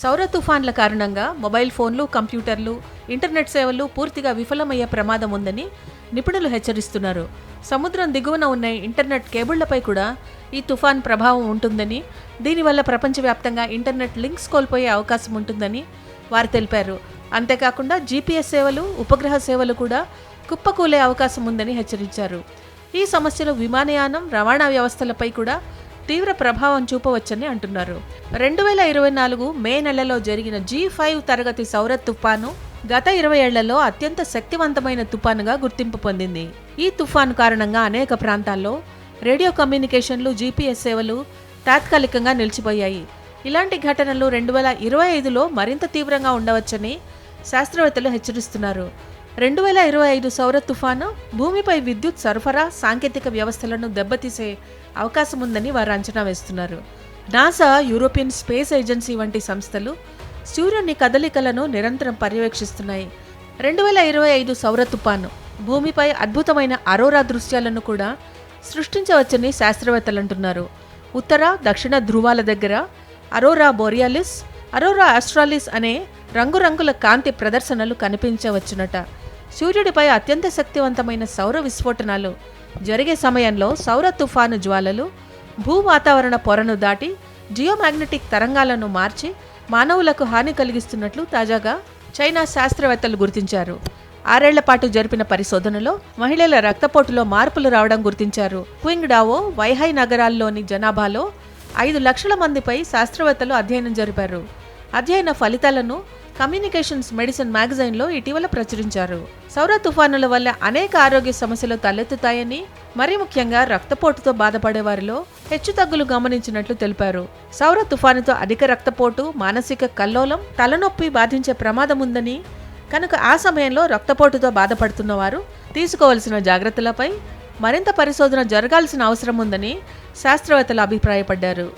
సౌర తుఫాన్ల కారణంగా మొబైల్ ఫోన్లు కంప్యూటర్లు ఇంటర్నెట్ సేవలు పూర్తిగా విఫలమయ్యే ప్రమాదం ఉందని నిపుణులు హెచ్చరిస్తున్నారు. సముద్రం దిగువన ఉన్న ఇంటర్నెట్ కేబుళ్ళపై కూడా ఈ తుఫాన్ ప్రభావం ఉంటుందని దీనివల్ల ప్రపంచవ్యాప్తంగా ఇంటర్నెట్ లింక్స్ కోల్పోయే అవకాశం ఉంటుందని వారు తెలిపారు. అంతేకాకుండా జీపీఎస్ సేవలు ఉపగ్రహ సేవలు కూడా కుప్పకూలే అవకాశం ఉందని హెచ్చరించారు. ఈ సమస్యలు విమానయానం రవాణా వ్యవస్థలపై కూడా తీవ్ర ప్రభావం చూపవచ్చని అంటున్నారు. రెండు వేల ఇరవై నాలుగు మే నెలలో జరిగిన జీ ఫైవ్ తరగతి సౌర తుఫాను గత ఇరవై ఏళ్ళలో అత్యంత శక్తివంతమైన తుఫానుగా గుర్తింపు పొందింది. ఈ తుఫాను కారణంగా అనేక ప్రాంతాల్లో రేడియో కమ్యూనికేషన్లు జీపీఎస్ సేవలు తాత్కాలికంగా నిలిచిపోయాయి. ఇలాంటి ఘటనలు రెండు వేల ఇరవై ఐదులో మరింత తీవ్రంగా ఉండవచ్చని శాస్త్రవేత్తలు హెచ్చరిస్తున్నారు. రెండు వేల ఇరవై ఐదు సౌర తుఫాను భూమిపై విద్యుత్ సరఫరా సాంకేతిక వ్యవస్థలను దెబ్బతీసే అవకాశం ఉందని వారు అంచనా వేస్తున్నారు. నాసా యూరోపియన్ స్పేస్ ఏజెన్సీ వంటి సంస్థలు సూర్యుని కదలికలను నిరంతరం పర్యవేక్షిస్తున్నాయి. రెండు వేల ఇరవై ఐదు సౌర తుపాను భూమిపై అద్భుతమైన అరోరా దృశ్యాలను కూడా సృష్టించవచ్చని శాస్త్రవేత్తలు అంటున్నారు ఉత్తర దక్షిణ ధృవాల దగ్గర అరోరా బోరియాలిస్ అరోరా ఆస్ట్రాలిస్ అనే రంగురంగుల కాంతి ప్రదర్శనలు కనిపించవచ్చునట. సూర్యుడిపై అత్యంత శక్తివంతమైన సౌర విస్ఫోటనాలు జరిగే సమయంలో సౌర తుఫాను జ్వాలలు భూ వాతావరణ పొరను దాటి జియోమాగ్నెటిక్ తరంగాలను మార్చి మానవులకు హాని కలిగిస్తున్నట్లు తాజాగా చైనా శాస్త్రవేత్తలు గుర్తించారు. ఆరేళ్ళ పాటు జరిపిన పరిశోధనలో మహిళల రక్తపోటులో మార్పులు రావడం గుర్తించారు. క్వింగ్డావో వైహై నగరాల్లోని జనాభాలో ఐదు లక్షల మందిపై శాస్త్రవేత్తలు అధ్యయనం జరిపారు. అధ్యయన ఫలితాలను కమ్యూనికేషన్స్ మెడిసిన్ మ్యాగజైన్లో ఇటీవల ప్రచురించారు. సౌర తుఫానుల వల్ల అనేక ఆరోగ్య సమస్యలు తలెత్తుతాయని మరీ ముఖ్యంగా రక్తపోటుతో బాధపడే వారిలో హెచ్చుతగ్గులు గమనించినట్లు తెలిపారు. సౌర తుఫానుతో అధిక రక్తపోటు మానసిక కల్లోలం తలనొప్పి బాధించే ప్రమాదం ఉందని కనుక ఆ సమయంలో రక్తపోటుతో బాధపడుతున్న వారు తీసుకోవలసిన జాగ్రత్తలపై మరింత పరిశోధన జరగాల్సిన అవసరం ఉందని శాస్త్రవేత్తలు అభిప్రాయపడ్డారు.